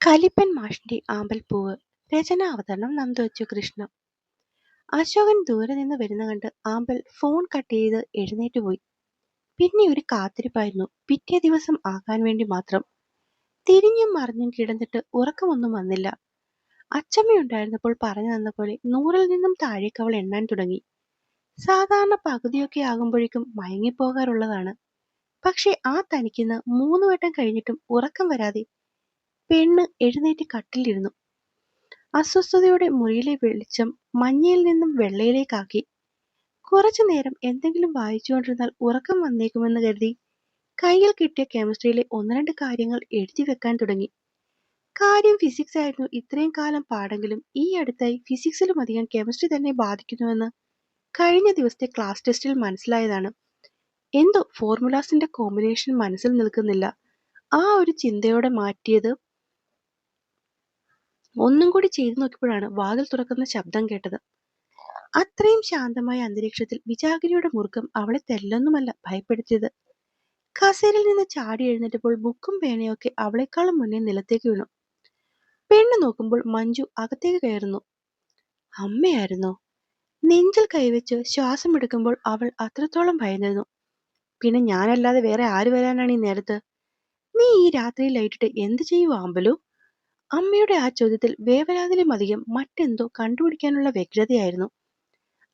കലിപ്പൻ മാഷിന്റെ ആമ്പൽപ്പൂവ്. രചന അവതരണം നന്ദോച്ചു കൃഷ്ണ. അശോകൻ ദൂരെ നിന്ന് വരുന്ന കണ്ട് ആമ്പൽ ഫോൺ കട്ട് ചെയ്ത് എഴുന്നേറ്റ് പോയി. പിന്നെ ഒരു കാത്തിരിപ്പായിരുന്നു. പിറ്റേ ദിവസം ആകാൻ വേണ്ടി മാത്രം. തിരിഞ്ഞും മറിഞ്ഞും കിടന്നിട്ട് ഉറക്കമൊന്നും വന്നില്ല. അച്ചമ്മയുണ്ടായിരുന്നപ്പോൾ പറഞ്ഞു തന്ന പോലെ നൂറിൽ നിന്നും താഴേക്ക് അവൾ എണ്ണാൻ തുടങ്ങി. സാധാരണ പകുതിയൊക്കെ ആകുമ്പോഴേക്കും മയങ്ങിപ്പോകാറുള്ളതാണ്. പക്ഷെ ആ തനിക്കിന്ന് മൂന്ന് വട്ടം കഴിഞ്ഞിട്ടും ഉറക്കം വരാതെ പെണ്ണ് എഴുന്നേറ്റ് കട്ടിലിരുന്നു. അസ്വസ്ഥതയോടെ മുറിയിലെ വെളിച്ചം മഞ്ഞയിൽ നിന്നും വെള്ളയിലേക്കാക്കി. കുറച്ചു നേരം എന്തെങ്കിലും വായിച്ചുകൊണ്ടിരുന്നാൽ ഉറക്കം വന്നേക്കുമെന്ന് കരുതി കയ്യിൽ കിട്ടിയ കെമിസ്ട്രിയിലെ ഒന്ന് രണ്ട് കാര്യങ്ങൾ എഴുതി വെക്കാൻ തുടങ്ങി. കാര്യം ഫിസിക്സ് ആയിരുന്നു. ഇത്രയും കാലം പാടെങ്കിലും ഈ അടുത്തായി ഫിസിക്സിലും അധികം കെമിസ്ട്രി തന്നെ ബാധിക്കുന്നുവെന്ന് കഴിഞ്ഞ ദിവസത്തെ ക്ലാസ് ടെസ്റ്റിൽ മനസ്സിലായതാണ്. എന്തോ ഫോർമുലാസിന്റെ കോമ്പിനേഷൻ മനസ്സിൽ നിൽക്കുന്നില്ല. ആ ഒരു ചിന്തയോടെ മാറ്റിയത് ഒന്നും കൂടി ചെയ്തു നോക്കിയപ്പോഴാണ് വാതിൽ തുറക്കുന്ന ശബ്ദം കേട്ടത്. അത്രയും ശാന്തമായ അന്തരീക്ഷത്തിൽ വിജാഗിരിയുടെ മുറുക്കം അവളെ തെല്ലൊന്നുമല്ല ഭയപ്പെടുത്തിയത്. കസേരയിൽ നിന്ന് ചാടി എഴുന്നേറ്റപ്പോൾ ബുക്കും പേനയൊക്കെ അവളെക്കാളും മുന്നേ നിലത്തേക്ക് വീണു. പെണ്ണ് നോക്കുമ്പോൾ മഞ്ജു അകത്തേക്ക് കയറുന്നു. അമ്മയായിരുന്നോ? നെഞ്ചിൽ കൈവച്ച് ശ്വാസം എടുക്കുമ്പോൾ അവൾ അത്രത്തോളം ഭയന്നിരുന്നു. പിന്നെ ഞാനല്ലാതെ വേറെ ആര് വരാനാണ് ഈ നേരത്ത്? നീ ഈ രാത്രി ലൈറ്റിട്ട് എന്ത് ചെയ്യുവോ അമ്പലു അമ്മയുടെ ആ ചോദ്യത്തിൽ വേവലാതിലും അധികം മറ്റെന്തോ കണ്ടുപിടിക്കാനുള്ള വ്യഗ്രതയായിരുന്നു.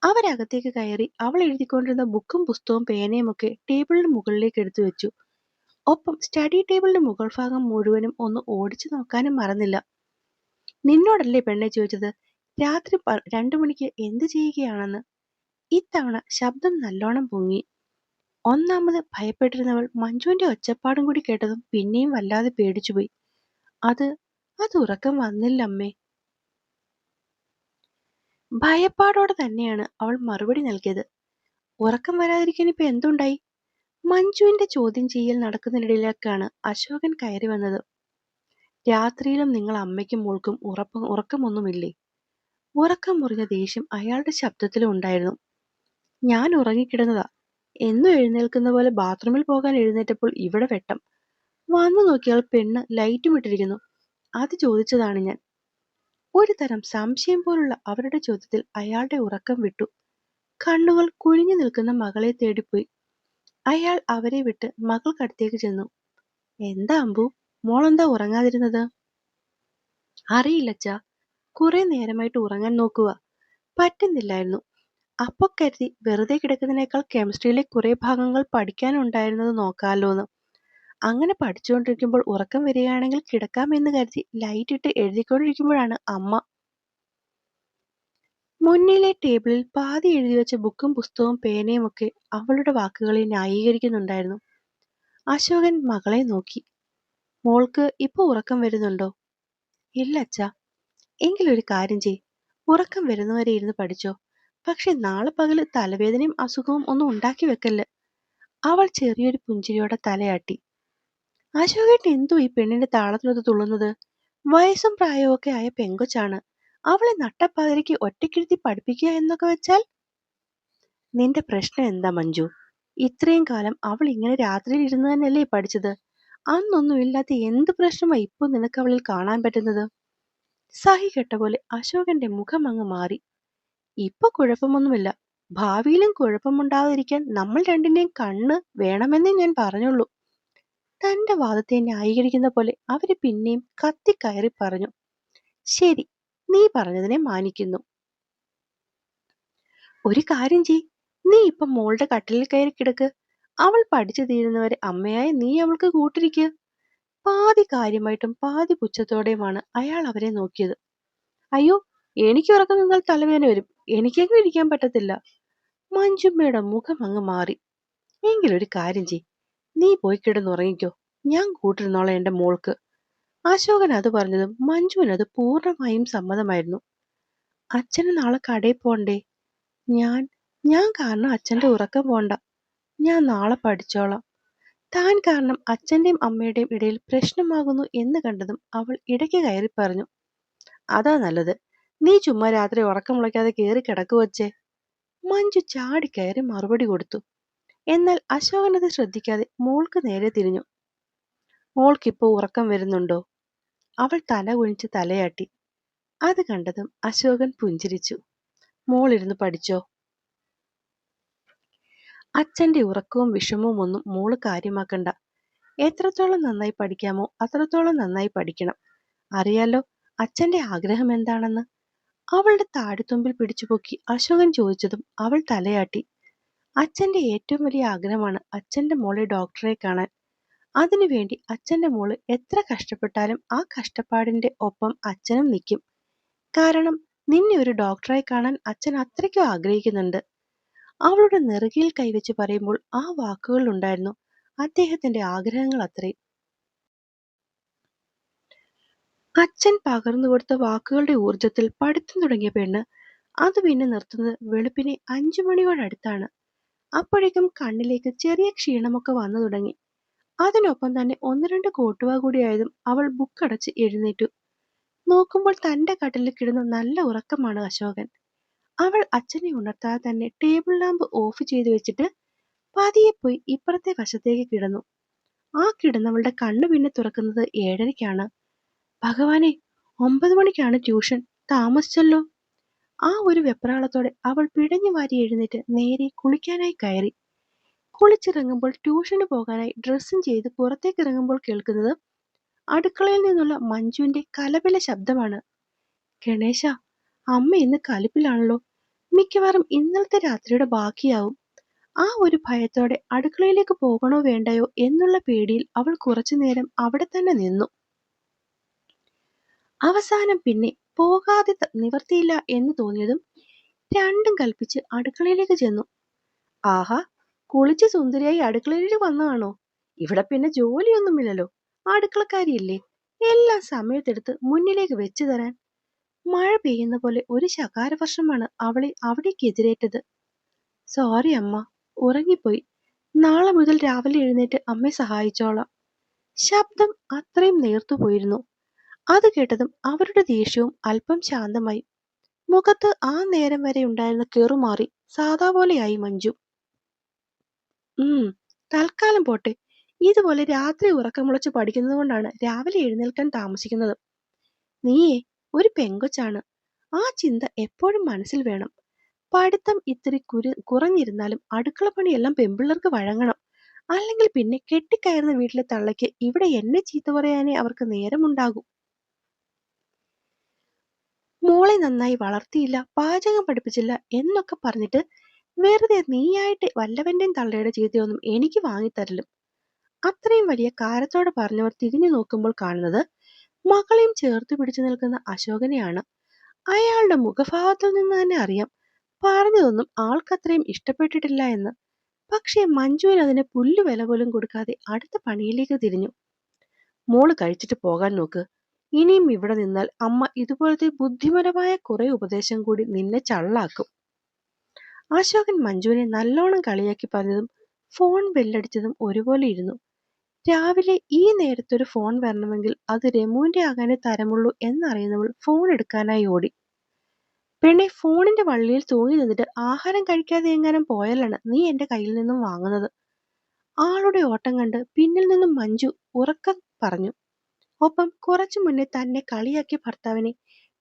അവരകത്തേക്ക് കയറി അവൾ എഴുതിക്കൊണ്ടിരുന്ന ബുക്കും പുസ്തകവും പേനയും ഒക്കെ ടേബിളിന് മുകളിലേക്ക് എടുത്തു വെച്ചു. ഒപ്പം സ്റ്റഡി ടേബിളിന്റെ മുകൾ ഭാഗം മുഴുവനും ഒന്ന് ഓടിച്ചു നോക്കാനും മറന്നില്ല. നിന്നോടല്ലേ പെണ്ണെ ചോദിച്ചത്? രാത്രി രണ്ടു മണിക്ക് എന്ത് ചെയ്യുകയാണെന്ന്? ഇത്തവണ ശബ്ദം നല്ലോണം പൊങ്ങി. ഒന്നാമത് ഭയപ്പെട്ടിരുന്നവൾ മഞ്ജുവിന്റെ ഒച്ചപ്പാടും കൂടി കേട്ടതും പിന്നെയും വല്ലാതെ പേടിച്ചുപോയി. അത് അത് ഉറക്കം വന്നില്ല അമ്മേ. ഭയപ്പാടോടെ തന്നെയാണ് അവൾ മറുപടി നൽകിയത്. ഉറക്കം വരാതിരിക്കാൻ ഇപ്പൊ എന്തുണ്ടായി? മഞ്ജുവിന്റെ ചോദ്യം ചെയ്യൽ നടക്കുന്നതിനിടയിലേക്കാണ് അശോകൻ കയറി വന്നത്. രാത്രിയിലും നിങ്ങൾ അമ്മയ്ക്കും മോൾക്കും ഉറപ്പ് ഉറക്കമൊന്നുമില്ലേ? ഉറക്കം മുറിഞ്ഞ ദേഷ്യം അയാളുടെ ശബ്ദത്തിലും ഉണ്ടായിരുന്നു. ഞാൻ ഉറങ്ങിക്കിടന്നതാ. എന്നും എഴുന്നേൽക്കുന്ന പോലെ ബാത്റൂമിൽ പോകാൻ എഴുന്നേറ്റപ്പോൾ ഇവിടെ വെട്ടം. വന്നു നോക്കിയാൽ പെണ്ണ് ലൈറ്റും ഇട്ടിരിക്കുന്നു. അത് ചോദിച്ചതാണ് ഞാൻ. ഒരു തരം സംശയം പോലുള്ള അവരുടെ ചോദ്യത്തിൽ അയാളുടെ ഉറക്കം വിട്ടു. കണ്ണുകൾ കുഴിഞ്ഞു നിൽക്കുന്ന മകളെ തേടിപ്പോയി. അയാൾ അവരെ വിട്ട് മകൾക്കടുത്തേക്ക് ചെന്നു. എന്താ അമ്പു? മോളെന്താ ഉറങ്ങാതിരുന്നത്? അറിയില്ലച്ച കുറെ നേരമായിട്ട് ഉറങ്ങാൻ നോക്കുക പറ്റുന്നില്ലായിരുന്നു. അപ്പൊ കരുതി വെറുതെ കിടക്കുന്നതിനേക്കാൾ കെമിസ്ട്രിയിലെ കുറെ ഭാഗങ്ങൾ പഠിക്കാനുണ്ടായിരുന്നത് നോക്കാലോന്ന്. അങ്ങനെ പഠിച്ചുകൊണ്ടിരിക്കുമ്പോൾ ഉറക്കം വരികയാണെങ്കിൽ കിടക്കാമെന്ന് കരുതി ലൈറ്റ് ഇട്ട് എഴുതിക്കൊണ്ടിരിക്കുമ്പോഴാണ് അമ്മ മുന്നിലെ ടേബിളിൽ പാതി എഴുതി വെച്ച ബുക്കും പുസ്തകവും പേനയും ഒക്കെ അവളുടെ വാക്കുകളെ ന്യായീകരിക്കുന്നുണ്ടായിരുന്നു. അശോകൻ മകളെ നോക്കി. മോൾക്ക് ഇപ്പൊ ഉറക്കം വരുന്നുണ്ടോ? ഇല്ല അച്ഛാ. എങ്കിലൊരു കാര്യം ചെയ് ഉറക്കം വരുന്നവരെ ഇരുന്ന് പഠിച്ചോ. പക്ഷെ നാളെ പകൽ തലവേദനയും അസുഖവും ഒന്നും ഉണ്ടാക്കി വെക്കല്ല്. അവൾ ചെറിയൊരു പുഞ്ചിരിയോടെ തലയാട്ടി. അശോകേട്ടൻ എന്തോ ഈ പെണ്ണിന്റെ താളത്തിലൊത്ത് തുള്ളുന്നത്? വയസ്സും പ്രായവുമൊക്കെ ആയ പെങ്കൊച്ചാണ്. അവളെ നട്ടപ്പാതിരയ്ക്ക് ഒറ്റക്കിരുത്തി പഠിപ്പിക്കുക എന്നൊക്കെ വെച്ചാൽ? നിന്റെ പ്രശ്നം എന്താ മഞ്ജു? ഇത്രയും കാലം അവൾ ഇങ്ങനെ രാത്രിയിൽ ഇരുന്ന് തന്നെയല്ലേ പഠിച്ചത്? അന്നൊന്നും ഇല്ലാത്ത എന്ത് പ്രശ്നമാ ഇപ്പൊ നിനക്ക് അവളിൽ കാണാൻ പറ്റുന്നത്? സഹി കെട്ട പോലെ അശോകന്റെ മുഖം അങ്ങ് മാറി. ഇപ്പൊ കുഴപ്പമൊന്നുമില്ല. ഭാവിയിലും കുഴപ്പമുണ്ടാകാതിരിക്കാൻ നമ്മൾ രണ്ടിന്റെയും കണ്ണ് വേണമെന്നേ ഞാൻ പറഞ്ഞുള്ളൂ. തന്റെ വാദത്തെ ന്യായീകരിക്കുന്ന പോലെ അവർ പിന്നെയും കത്തിക്കയറി പറഞ്ഞു. ശരി നീ പറഞ്ഞതിനെ മാനിക്കുന്നു. ഒരു കാര്യം ചെയ് നീ ഇപ്പൊ മോളുടെ കട്ടിലിൽ കയറി കിടക്ക്. അവൾ പഠിച്ചു തീരുന്നവരെ അമ്മയായി നീ അവൾക്ക് കൂട്ടിരിക്കുക പാതി കാര്യമായിട്ടും പാതി പുച്ഛത്തോടെയുമാണ് അയാൾ അവരെ നോക്കിയത്. അയ്യോ എനിക്ക് ഉറക്കം നിന്നാൽ തലവേദന വരും. എനിക്കെങ്കിലും ഇരിക്കാൻ പറ്റത്തില്ല. മഞ്ജുമ്മയുടെ മുഖം അങ്ങ് മാറി. എങ്കിലൊരു കാര്യം ചെയ് നീ പോയി കിടന്നുറങ്ങിക്കോ ഞാൻ കൂട്ടിരുന്നോളെ എന്റെ മോൾക്ക്. അശോകൻ അത് പറഞ്ഞതും മഞ്ജുവിന് അത് പൂർണമായും സമ്മതമായിരുന്നു. അച്ഛന് നാളെ കടയിൽ പോണ്ടേ? ഞാൻ ഞാൻ കാരണം അച്ഛന്റെ ഉറക്കം പോണ്ട. ഞാൻ നാളെ പഠിച്ചോളാം. താൻ കാരണം അച്ഛന്റെയും അമ്മയുടെയും ഇടയിൽ പ്രശ്നമാകുന്നു എന്ന് കണ്ടതും അവൾ ഇടയ്ക്ക് കയറി പറഞ്ഞു അതാ നല്ലത്. നീ ചുമ്മാ രാത്രി ഉറക്കം മുളയ്ക്കാതെ കയറി കിടക്കുവച്ചേ മഞ്ജു ചാടി കയറി മറുപടി കൊടുത്തു. എന്നാൽ അശോകൻ അത് ശ്രദ്ധിക്കാതെ മോൾക്ക് നേരെ തിരിഞ്ഞു. മോൾക്കിപ്പോ ഉറക്കം വരുന്നുണ്ടോ? അവൾ തല കുഴിച്ച് തലയാട്ടി. അത് കണ്ടതും അശോകൻ പുഞ്ചിരിച്ചു. മോളിരുന്ന് പഠിച്ചോ? അച്ഛന്റെ ഉറക്കവും വിഷമവും ഒന്നും മോൾ കാര്യമാക്കണ്ട. എത്രത്തോളം നന്നായി പഠിക്കാമോ അത്രത്തോളം നന്നായി പഠിക്കണം. അറിയാലോ അച്ഛന്റെ ആഗ്രഹം എന്താണെന്ന്? അവളുടെ താടിത്തുമ്പിൽ പിടിച്ചുപൊക്കി അശോകൻ ചോദിച്ചതും അവൾ തലയാട്ടി. അച്ഛന്റെ ഏറ്റവും വലിയ ആഗ്രഹമാണ് അച്ഛന്റെ മോളെ ഡോക്ടറെ കാണാൻ. അതിനുവേണ്ടി അച്ഛന്റെ മോൾ എത്ര കഷ്ടപ്പെട്ടാലും ആ കഷ്ടപ്പാടിന്റെ ഒപ്പം അച്ഛനും നിൽക്കും. കാരണം നിന്നെ ഒരു ഡോക്ടറെ കാണാൻ അച്ഛൻ അത്രയ്ക്കും ആഗ്രഹിക്കുന്നുണ്ട്. അവളുടെ നെറുകയിൽ കൈവച്ച് പറയുമ്പോൾ ആ വാക്കുകൾ ഉണ്ടായിരുന്നു അദ്ദേഹത്തിന്റെ ആഗ്രഹങ്ങൾ അത്രയും. അച്ഛൻ പകർന്നു കൊടുത്ത വാക്കുകളുടെ ഊർജത്തിൽ പഠിത്തം തുടങ്ങിയ പെണ്ണ് അത് പിന്നെ നിർത്തുന്നത് വെളുപ്പിനെ അഞ്ചു മണിയോടടുത്താണ്. അപ്പോഴേക്കും കണ്ണിലേക്ക് ചെറിയ ക്ഷീണമൊക്കെ വന്നു തുടങ്ങി. അതിനൊപ്പം തന്നെ ഒന്ന് രണ്ട് കോട്ടുവ കൂടിയായതും അവൾ ബുക്കടച്ച് എഴുന്നേറ്റു. നോക്കുമ്പോൾ തന്റെ കട്ടിലിൽ കിടന്ന നല്ല ഉറക്കമാണ് അശോകൻ. അവൾ അച്ഛനെ ഉണർത്താതെ തന്നെ ടേബിൾ ലാമ്പ് ഓഫ് ചെയ്തു വെച്ചിട്ട് പതിയെ പോയി ഇപ്പുറത്തെ വശത്തേക്ക് കിടന്നു. ആ കിടന്നവളുടെ കണ്ണു പിന്നെ തുറക്കുന്നത് ഏഴരയ്ക്കാണ്. ഭഗവാനെ ഒമ്പത് മണിക്കാണ് ട്യൂഷൻ താമസിച്ചല്ലോ. ആ ഒരു വെപ്രാളത്തോടെ അവൾ പിടഞ്ഞു വാരി എഴുന്നേറ്റ് നേരെ കുളിക്കാനായി കയറി. കുളിച്ചിറങ്ങുമ്പോൾ ട്യൂഷന് പോകാനായി ഡ്രസ്സും ചെയ്ത് പുറത്തേക്ക് ഇറങ്ങുമ്പോൾ കേൾക്കുന്നത് അടുക്കളയിൽ നിന്നുള്ള മഞ്ജുവിന്റെ കലപില ശബ്ദമാണ്. ഗണേശ അമ്മ ഇന്ന് കലിപ്പിലാണല്ലോ. മിക്കവാറും ഇന്നലത്തെ രാത്രിയുടെ ബാക്കിയാവും. ആ ഒരു ഭയത്തോടെ അടുക്കളയിലേക്ക് പോകണോ വേണ്ടയോ എന്നുള്ള പേടിയിൽ അവൾ കുറച്ചു നേരം അവിടെ തന്നെ നിന്നു. അവസാനം പിന്നെ പോകാതെ നിവർത്തിയില്ല എന്ന് തോന്നിയതും രണ്ടും കൽപ്പിച്ച് അടുക്കളയിലേക്ക് ചെന്നു. ആഹാ കുളിച്ച് സുന്ദരിയായി അടുക്കളയിലേക്ക് വന്നതാണോ? ഇവിടെ പിന്നെ ജോലിയൊന്നുമില്ലല്ലോ. അടുക്കളക്കാരിയില്ലേ? എല്ലാം സമയത്തെടുത്ത് മുന്നിലേക്ക് വെച്ചു തരാൻ. മഴ പെയ്യുന്ന പോലെ ഒരു ശകാരവർഷമാണ് അവളെ അവിടേക്ക് എതിരേറ്റത് സോറി അമ്മ ഉറങ്ങിപ്പോയി. നാളെ മുതൽ രാവിലെ എഴുന്നേറ്റ് അമ്മയെ സഹായിച്ചോളാം. ശബ്ദം അത്രയും നേർത്തുപോയിരുന്നു അത് കേട്ടതും അവരുടെ ദേഷ്യവും അല്പം ശാന്തമായി. മുഖത്ത് ആ നേരം വരെ ഉണ്ടായിരുന്ന കെറുമാറി സാധാ പോലെയായി മഞ്ജു. ഉം തൽക്കാലം പോട്ടെ. ഇതുപോലെ രാത്രി ഉറക്കമുളച്ച് പഠിക്കുന്നത് കൊണ്ടാണ് രാവിലെ എഴുന്നേൽക്കാൻ താമസിക്കുന്നത്. നീയേ ഒരു പെങ്കൊച്ചാണ്. ആ ചിന്ത എപ്പോഴും മനസ്സിൽ വേണം. പഠിത്തം ഇത്തിരി കുരു കുറഞ്ഞിരുന്നാലും അടുക്കള പണിയെല്ലാം പെമ്പിള്ളേർക്ക് വഴങ്ങണം. അല്ലെങ്കിൽ പിന്നെ കെട്ടിക്കയറുന്ന വീട്ടിലെ തള്ളയ്ക്ക് ഇവിടെ എന്നെ ചീത്ത പറയാനേ അവർക്ക് നേരമുണ്ടാകൂ. മോളെ നന്നായി വളർത്തിയില്ല പാചകം പഠിപ്പിച്ചില്ല എന്നൊക്കെ പറഞ്ഞിട്ട് വെറുതെ നീയായിട്ട് വല്ലവന്റെയും തള്ളയുടെ ചീത്തയൊന്നും എനിക്ക് വാങ്ങിത്തരലും അത്രയും വലിയ കാരത്തോടെ പറഞ്ഞവർ തിരിഞ്ഞു നോക്കുമ്പോൾ കാണുന്നത് മകളെയും ചേർത്ത് പിടിച്ചു നിൽക്കുന്ന അശോകനെയാണ്. അയാളുടെ മുഖഭാവത്തിൽ നിന്ന് തന്നെ അറിയാം പറഞ്ഞതൊന്നും ആൾക്കത്രയും ഇഷ്ടപ്പെട്ടിട്ടില്ല എന്ന്. പക്ഷേ മഞ്ജുവിന് അതിന് പുല്ലു വില പോലും കൊടുക്കാതെ അടുത്ത പണിയിലേക്ക് തിരിഞ്ഞു. മോൾ കഴിച്ചിട്ട് പോകാൻ നോക്ക്. ഇനിയും ഇവിടെ നിന്നാൽ അമ്മ ഇതുപോലത്തെ ബുദ്ധിപരമായ കുറെ ഉപദേശം കൂടി നിന്നെ ചള്ളാക്കും. അശോകൻ മഞ്ജുവിനെ നല്ലോണം കളിയാക്കി പറഞ്ഞതും ഫോൺ ബെല്ലടിച്ചതും ഒരുപോലെ ഇരുന്നു. രാവിലെ ഈ നേരത്തൊരു ഫോൺ വരണമെങ്കിൽ അത് രമുവിന്റെ ആകാനേ തരമുള്ളൂ എന്നറിയുന്നവൾ ഫോൺ എടുക്കാനായി ഓടി. പെണ്ണെ ഫോണിന്റെ വള്ളിയിൽ തൂങ്ങി നിന്നിട്ട് ആഹാരം കഴിക്കാതെ എങ്ങാനും പോയാലാണ് നീ എന്റെ കയ്യിൽ നിന്നും വാങ്ങുന്നത്. ആളുടെ ഓട്ടം കണ്ട് പിന്നിൽ നിന്നും മഞ്ജു ഉറക്കം പറഞ്ഞു. ഒപ്പം കുറച്ചു മുന്നേ തന്നെ കളിയാക്കിയ ഭർത്താവിനെ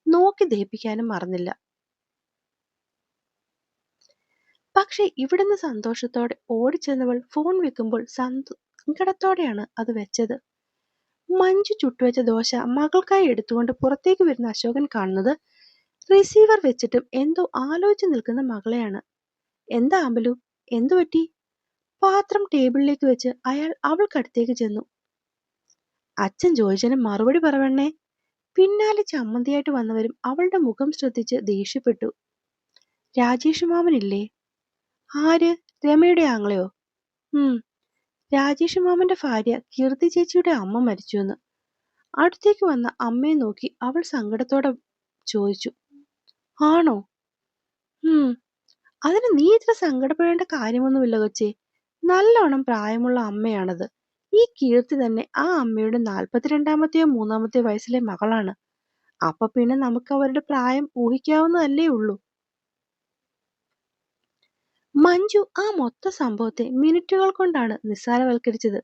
നോക്കി ദഹിപ്പിക്കാനും മറന്നില്ല. പക്ഷെ ഇവിടുന്ന് സന്തോഷത്തോടെ ഓടിച്ചെന്നവൾ ഫോൺ വെക്കുമ്പോൾ സങ്കടത്തോടെയാണ് അത് വെച്ചത്. മഞ്ജു ചുട്ടുവെച്ച ദോശ മകൾക്കായി എടുത്തുകൊണ്ട് പുറത്തേക്ക് വരുന്ന അശോകൻ കാണുന്നത് റിസീവർ വെച്ചിട്ടും എന്തോ ആലോചിച്ച് നിൽക്കുന്ന മകളെയാണ്. എന്താ അമ്പലു? എന്തു പറ്റി പാത്രം ടേബിളിലേക്ക് വെച്ച് അയാൾ അവൾക്കടുത്തേക്ക് ചെന്നു. അച്ഛൻ ചോദിച്ചതിന് മറുപടി പറവണ്ണേ പിന്നാലെ ചമ്മന്തിയായിട്ട് വന്നവരും അവളുടെ മുഖം ശ്രദ്ധിച്ച് ദേഷ്യപ്പെട്ടു. രാജേഷ് മാമനില്ലേ ആര്? രമയുടെ ആങ്ങളെയോ? ഉം. രാജേഷ് മാമന്റെ ഭാര്യ കീർത്തി ചേച്ചിയുടെ അമ്മ മരിച്ചു എന്ന് അടുത്തേക്ക് വന്ന അമ്മയെ നോക്കി അവൾ സങ്കടത്തോടെ ചോദിച്ചു. ആണോ? ഉം. അതിന് നീ ഇത്ര സങ്കടപ്പെടേണ്ട കാര്യമൊന്നുമില്ല കൊച്ചേ. നല്ലോണം പ്രായമുള്ള അമ്മയാണത്. ഈ കീർത്തി തന്നെ ആ അമ്മയുടെ നാൽപ്പത്തിരണ്ടാമത്തെയോ മൂന്നാമത്തെയോ വയസ്സിലെ മകളാണ്. അപ്പൊ പിന്നെ നമുക്ക് അവരുടെ പ്രായം ഊഹിക്കാവുന്നതല്ലേ ഉള്ളൂ. മഞ്ജു ആ മൊത്ത സംഭവത്തെ മിനിറ്റുകൾ കൊണ്ടാണ് നിസ്സാരവൽക്കരിച്ചത്.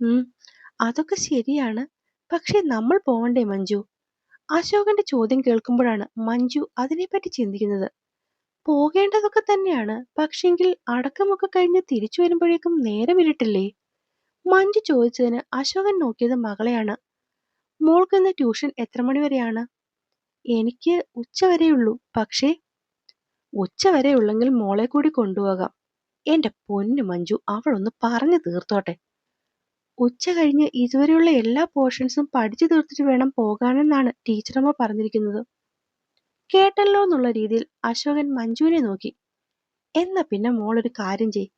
ഉം അതൊക്കെ ശരിയാണ്. പക്ഷെ നമ്മൾ പോവണ്ടേ മഞ്ജു? അശോകന്റെ ചോദ്യം കേൾക്കുമ്പോഴാണ് മഞ്ജു അതിനെപ്പറ്റി ചിന്തിക്കുന്നത്. പോകേണ്ടതൊക്കെ തന്നെയാണ്. പക്ഷെങ്കിൽ അടക്കമൊക്കെ കഴിഞ്ഞ് തിരിച്ചു വരുമ്പോഴേക്കും നേരം ഇരുട്ടില്ലേ മഞ്ജു ചോദിച്ചതിന് അശോകൻ നോക്കിയത് മകളെയാണ്. മോൾക്കിന്ന് ട്യൂഷൻ എത്ര മണി വരെയാണ്? എനിക്ക് ഉച്ച വരെയുള്ളൂ. പക്ഷേ ഉച്ച വരെ ഉള്ളെങ്കിൽ മോളെ കൂടി കൊണ്ടുപോകാം. എന്റെ പൊന്നു മഞ്ജു അവളൊന്ന് പറഞ്ഞു തീർത്തോട്ടെ. ഉച്ച കഴിഞ്ഞ് ഇതുവരെയുള്ള എല്ലാ പോർഷൻസും പഠിച്ചു തീർത്തിട്ട് വേണം പോകാനെന്നാണ് ടീച്ചറമ്മ പറഞ്ഞിരിക്കുന്നത്. കേട്ടല്ലോ എന്നുള്ള രീതിയിൽ അശോകൻ മഞ്ജുവിനെ നോക്കി. എന്നാ പിന്നെ മോളൊരു കാര്യം ചെയ്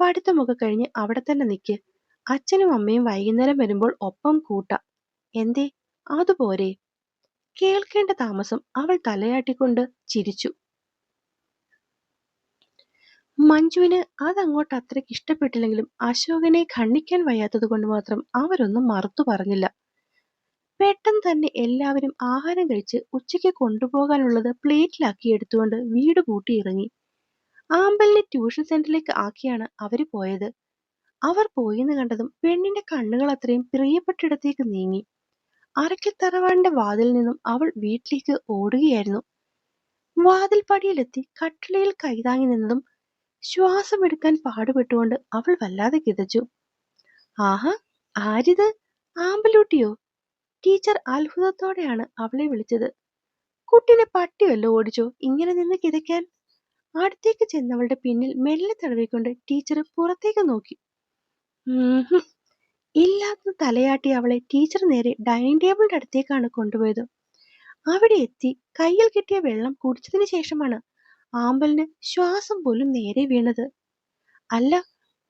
പഠിത്തമൊക്കെ കഴിഞ്ഞ് അവിടെ തന്നെ നിക്ക്. അച്ഛനും അമ്മയും വൈകുന്നേരം വരുമ്പോൾ ഒപ്പം കൂട്ടാം. എന്തേ? അതുപോരെ കേൾക്കേണ്ട താമസം അവൾ തലയാട്ടിക്കൊണ്ട് ചിരിച്ചു. മഞ്ജുവിന് അതങ്ങോട്ട് അത്രയ്ക്ക് ഇഷ്ടപ്പെട്ടില്ലെങ്കിലും അശോകനെ ഖണ്ഡിക്കാൻ വയ്യാത്തത് കൊണ്ട് മാത്രം അവരൊന്നും മറുത്തു പറഞ്ഞില്ല. പെട്ടെന്ന് തന്നെ എല്ലാവരും ആഹാരം കഴിച്ച് ഉച്ചയ്ക്ക് കൊണ്ടുപോകാനുള്ളത് പ്ലേറ്റിലാക്കി എടുത്തുകൊണ്ട് വീട് പൂട്ടി ഇറങ്ങി ആമ്പലിനെ ട്യൂഷൻ സെന്ററിലേക്ക് ആക്കിയാണ് അവർ പോയത്. അവർ പോയിന്ന് കണ്ടതും പെണ്ണിന്റെ കണ്ണുകൾ അത്രയും പ്രിയപ്പെട്ടിടത്തേക്ക് നീങ്ങി. അരക്കത്തറവാടിന്റെ വാതിൽ നിന്നും അവൾ വീട്ടിലേക്ക് ഓടുകയായിരുന്നു. വാതിൽ പടിയിലെത്തി കട്ടിളയിൽ കൈതാങ്ങി നിന്നതും ശ്വാസമെടുക്കാൻ പാടുപെട്ടുകൊണ്ട് അവൾ വല്ലാതെ കിതച്ചു. ആഹാ ആരിത്? ആമ്പലൂട്ടിയോ? ടീച്ചർ അത്ഭുതത്തോടെയാണ് അവളെ വിളിച്ചത്. കുട്ടിനെ പട്ടിയല്ലോ ഓടിച്ചോ? ഇങ്ങനെ നിന്ന് കിതയ്ക്കാൻ? അടുത്തേക്ക് ചെന്നവളുടെ പിന്നിൽ മെല്ലെ തടവിക്കൊണ്ട് ടീച്ചർ പുറത്തേക്ക് നോക്കി. ഇല്ലാത്ത തലയാട്ടി അവളെ ടീച്ചർ നേരെ ഡൈനിങ് ടേബിളിന്റെ അടുത്തേക്കാണ് കൊണ്ടുപോയത്. അവിടെ എത്തി കയ്യിൽ കിട്ടിയ വെള്ളം കുടിച്ചതിന് ശേഷമാണ് ആമ്പലിന് ശ്വാസം പോലും നേരെ വീണത്. അല്ല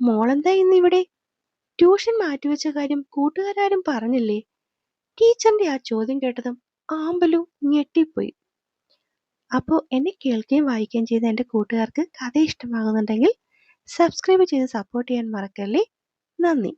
മോളെന്താ ഇന്ന് ഇവിടെ ട്യൂഷൻ മാറ്റിവെച്ച കാര്യം കൂട്ടുകാരും പറഞ്ഞില്ലേ? ടീച്ചറിന്റെ ആ ചോദ്യം കേട്ടതും ആമ്പലു ഞെട്ടിപ്പോയി. അപ്പോൾ എന്നെ കേൾക്കുകയും വായിക്കുകയും ചെയ്ത എന്റെ കൂട്ടുകാർക്ക് കഥ ഇഷ്ടമാകുന്നുണ്ടെങ്കിൽ സബ്സ്ക്രൈബ് ചെയ്ത് സപ്പോർട്ട് ചെയ്യാൻ മറക്കല്ലേ? 那你